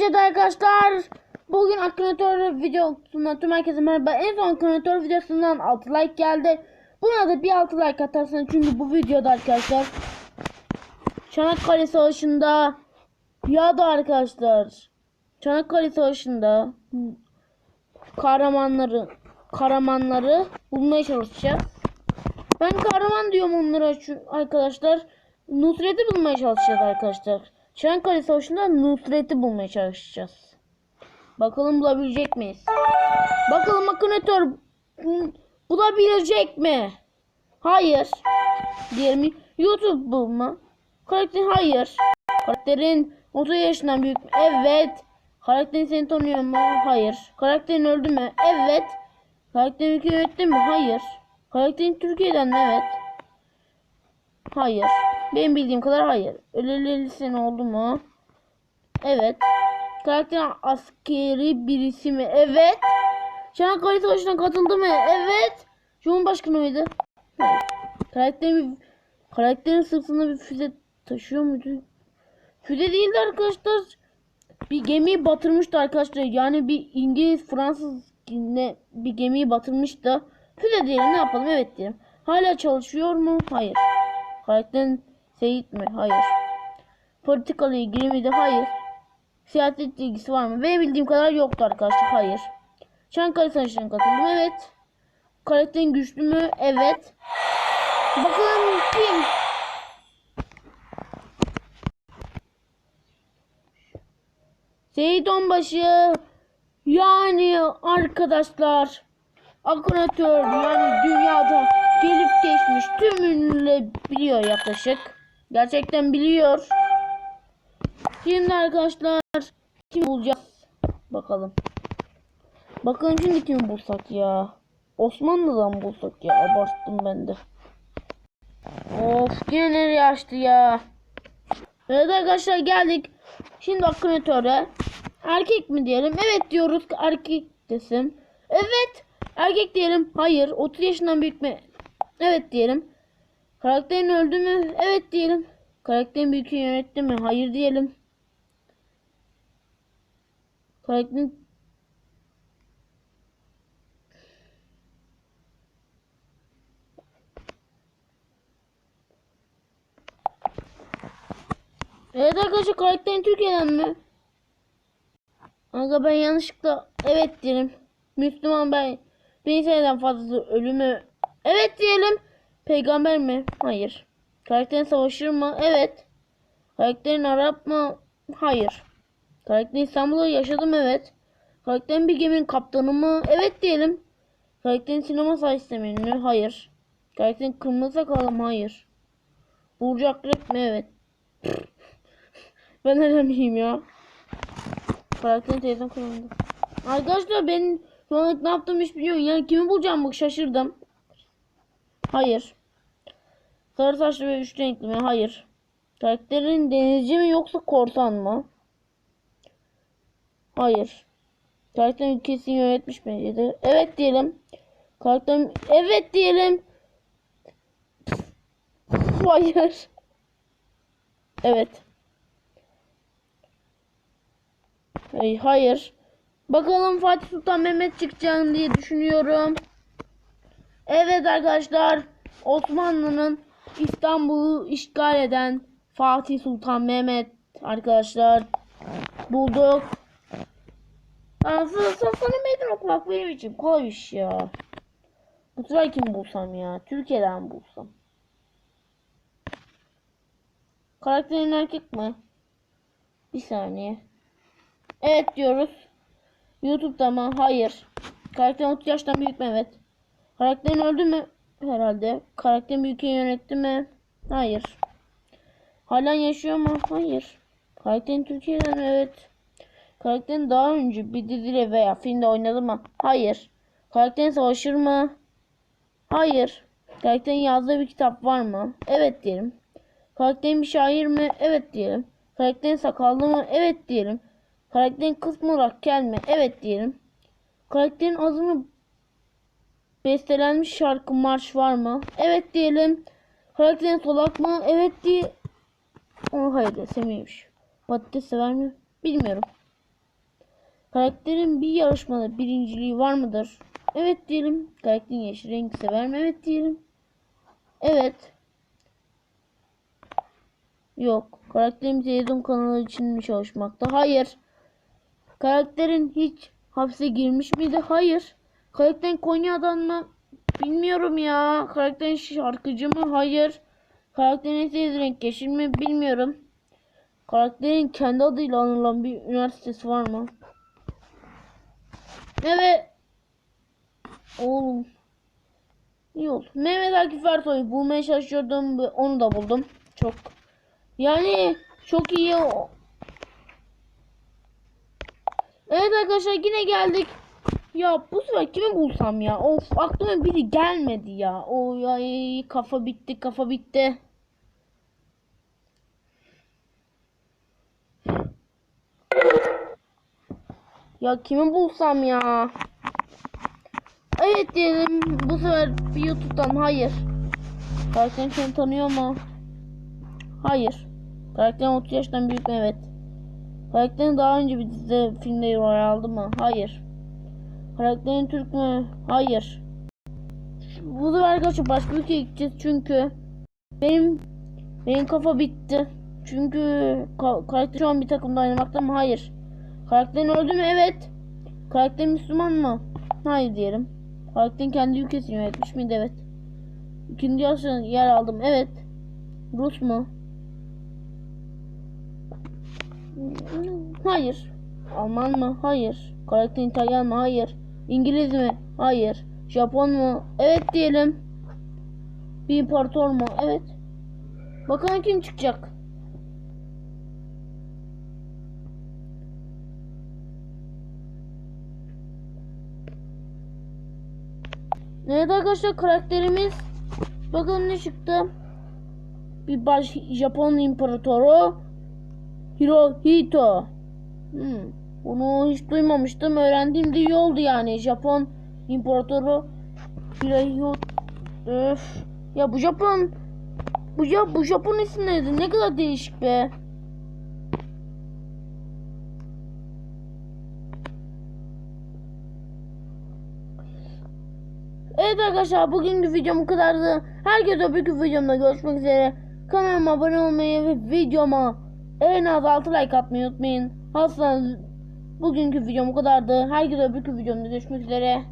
geceler arkadaşlar. Bugün akünatör videosuna tüm herkese merhaba. En son akünatör videosundan 6 like geldi. Buna da bir 6 like atarsın çünkü bu videoda arkadaşlar Çanakkale Savaşı'nda ya da arkadaşlar Çanakkale Savaşı'nda kahramanları kahramanları bulmaya çalışacağız. Ben kahraman diyorum onlara arkadaşlar. Nusret'i bulmaya çalışacağız arkadaşlar. Çanakkale Savaşı'nda Nusret'i bulmaya çalışacağız. Bakalım bulabilecek miyiz? Bakalım akınatör bulabilecek mi? Hayır. Diyelim YouTube bulma. Karakter hayır. Karakterin 30 yaşından büyük mü? Evet. Karakterin seni tanıyor mu? Hayır. Karakterin öldü mü? Evet. Karakterin ülke yönetti mi? Hayır. Karakterin Türkiye'den mi? Evet. Hayır. Benim bildiğim kadar hayır. Öleli sene oldu mu? Evet. Karakterin askeri birisi mi? Evet. Çanakkale Savaşı'na katıldı mı? Evet. Cumhurbaşkanı mıydı? Hayır. Karakterin, karakterin sırtında bir füze taşıyor muydu? Füze değildi arkadaşlar. Bir gemiyi batırmıştı arkadaşlar. Yani bir İngiliz, Fransız ne bir gemiyi batırmıştı. Füze diyelim ne yapalım? Evet diyelim. Hala çalışıyor mu? Hayır. Karakterin Seyit mi? Hayır. Politikalı ilgili miydi? Hayır. Siyaset ilgisi var mı? Benim bildiğim kadar yoktu arkadaşlar. Hayır. Çankaya Savaşı'na katıldım. Evet. Karakterin güçlü mü? Evet. Bakalım kim? Seyit Onbaşı. Yani arkadaşlar. Akınatör yani dünyada geçmiş tüm biliyor yaklaşık. Gerçekten biliyor. Şimdi arkadaşlar kim bulacağız? Bakalım. Bakalım şimdi kimi bulsak ya. Osmanlı'dan bulsak ya. Abarttım ben de. Of gene nereye açtı ya. Evet arkadaşlar geldik. Şimdi akınatöre. Erkek mi diyelim? Evet diyoruz. Erkek desin. Evet. Erkek diyelim. Hayır. 30 yaşından büyük mü? Evet diyelim. Karakterin öldü mü? Evet diyelim. Karakterin bir yönetti mi? Hayır diyelim. Karakterin Evet arkadaşlar karakterin Türkiye'den mi? Aga ben yanlışlıkla evet diyelim. Müslüman ben bir seneden fazlası ölümü evet diyelim. Peygamber mi? Hayır. Karakterin savaşır mı? Evet. Karakterin Arap mı? Hayır. Karakterin İstanbul'da yaşadı mı? Evet. Karakterin bir geminin kaptanı mı? Evet diyelim. Karakterin sinema sayesinde mi? Hayır. Karakterin kırmızı sakallı mı? Hayır. Burcu Akrep mi? Evet. ben bileyim ya? Karakterin telefon kullandı. Arkadaşlar ben şu an ne yaptığımı hiç bilmiyorum. Yani kimi bulacağım bak şaşırdım. Hayır. Sarı saçlı ve üç renkli mi? Hayır. Karakterin denizci mi yoksa korsan mı? Hayır. Karakterin ülkesini yönetmiş miydi? Evet diyelim. Karakterin evet diyelim. Hayır. Evet. Hayır. Bakalım Fatih Sultan Mehmet çıkacağını diye düşünüyorum. Evet arkadaşlar. Osmanlı'nın İstanbul'u işgal eden Fatih Sultan Mehmet arkadaşlar bulduk. Aslında sana meydan okumak benim için kolay iş ya. Bu sıra kim bulsam ya? Türkiye'den bulsam. Karakterin erkek mi? Bir saniye. Evet diyoruz. YouTube'da mı? Hayır. Karakterin 30 yaştan büyük mü? Karakterin öldü mü? Herhalde. Karakterin bir ülkeyi yönetti mi? Hayır. Halen yaşıyor mu? Hayır. Karakterin Türkiye'den? Evet. Karakterin daha önce bir dizide veya filmde oynadı mı? Hayır. Karakterin savaşır mı? Hayır. Karakterin yazdığı bir kitap var mı? Evet diyelim. Karakterin bir şair mi? Evet diyelim. Karakterin sakallı mı? Evet diyelim. Karakterin kız mı Rakel mi? Evet diyelim. Karakterin adı mı bestelenmiş şarkı marş var mı? Evet diyelim. Karakterin solak mı? Evet diye. Oh hayır desemeymiş. Patates sever mi? Bilmiyorum. Karakterin bir yarışmada birinciliği var mıdır? Evet diyelim. Karakterin yeşil renk sever mi? Evet diyelim. Evet. Yok. Karakterin televizyon kanalı için mi çalışmakta? Hayır. Karakterin hiç hapse girmiş miydi? Hayır. Karakterin Konya'dan mı? Bilmiyorum ya. Karakterin şarkıcı mı? Hayır. Karakterin sevdiği renk yeşil mi? Bilmiyorum. Karakterin kendi adıyla anılan bir üniversitesi var mı? Evet. Oğlum. İyi oldu. Mehmet Akif Ersoy'u bulmaya ve onu da buldum. Çok. Yani çok iyi. Evet arkadaşlar yine geldik. Ya bu sefer kimi bulsam ya? Of aklıma biri gelmedi ya. O ay kafa bitti kafa bitti. Ya kimi bulsam ya? Evet diyelim bu sefer bir YouTube'dan hayır. Karakterin seni tanıyor mu? Hayır. Karakterin 30 yaştan büyük mü? Evet. Karakterin daha önce bir dizide filmde rol aldı mı? Hayır. Karakterin Türk mü? Hayır. Bu sefer arkadaşlar başka ülkeye gideceğiz çünkü benim benim kafa bitti. Çünkü ka- karakter şu an bir takımda oynamakta mı? Hayır. Karakterin öldü mü? Evet. Karakter Müslüman mı? Hayır diyelim. Karakterin kendi ülkesini yönetmiş miydi? Evet. İkinci yaşta yer aldım. Evet. Rus mu? Hayır. Alman mı? Hayır. Karakter İtalyan mı? Hayır. İngiliz mi? Hayır. Japon mu? Evet diyelim. Bir imparator mu? Evet. Bakalım kim çıkacak? Evet arkadaşlar karakterimiz bakalım ne çıktı. Bir baş Japon imparatoru Hirohito. Hmm. Bunu hiç duymamıştım. Öğrendiğimde iyi oldu yani. Japon imparatoru Hirohito. Öf. Ya bu Japon bu ya bu Japon isimleri ne kadar değişik be. Evet arkadaşlar bugünkü videom bu kadardı. Herkese öbürkü videomda görüşmek üzere. Kanalıma abone olmayı ve videoma en az 6 like atmayı unutmayın. Aslında bugünkü videom bu kadardı. Herkese öbürkü videomda görüşmek üzere.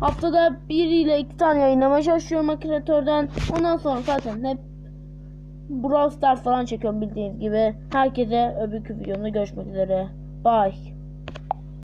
Haftada 1 ile 2 tane yayınlamaya çalışıyorum akreatörden. Ondan sonra zaten hep Brawl Stars falan çekiyorum bildiğiniz gibi. Herkese öbürkü videomda görüşmek üzere. Bye.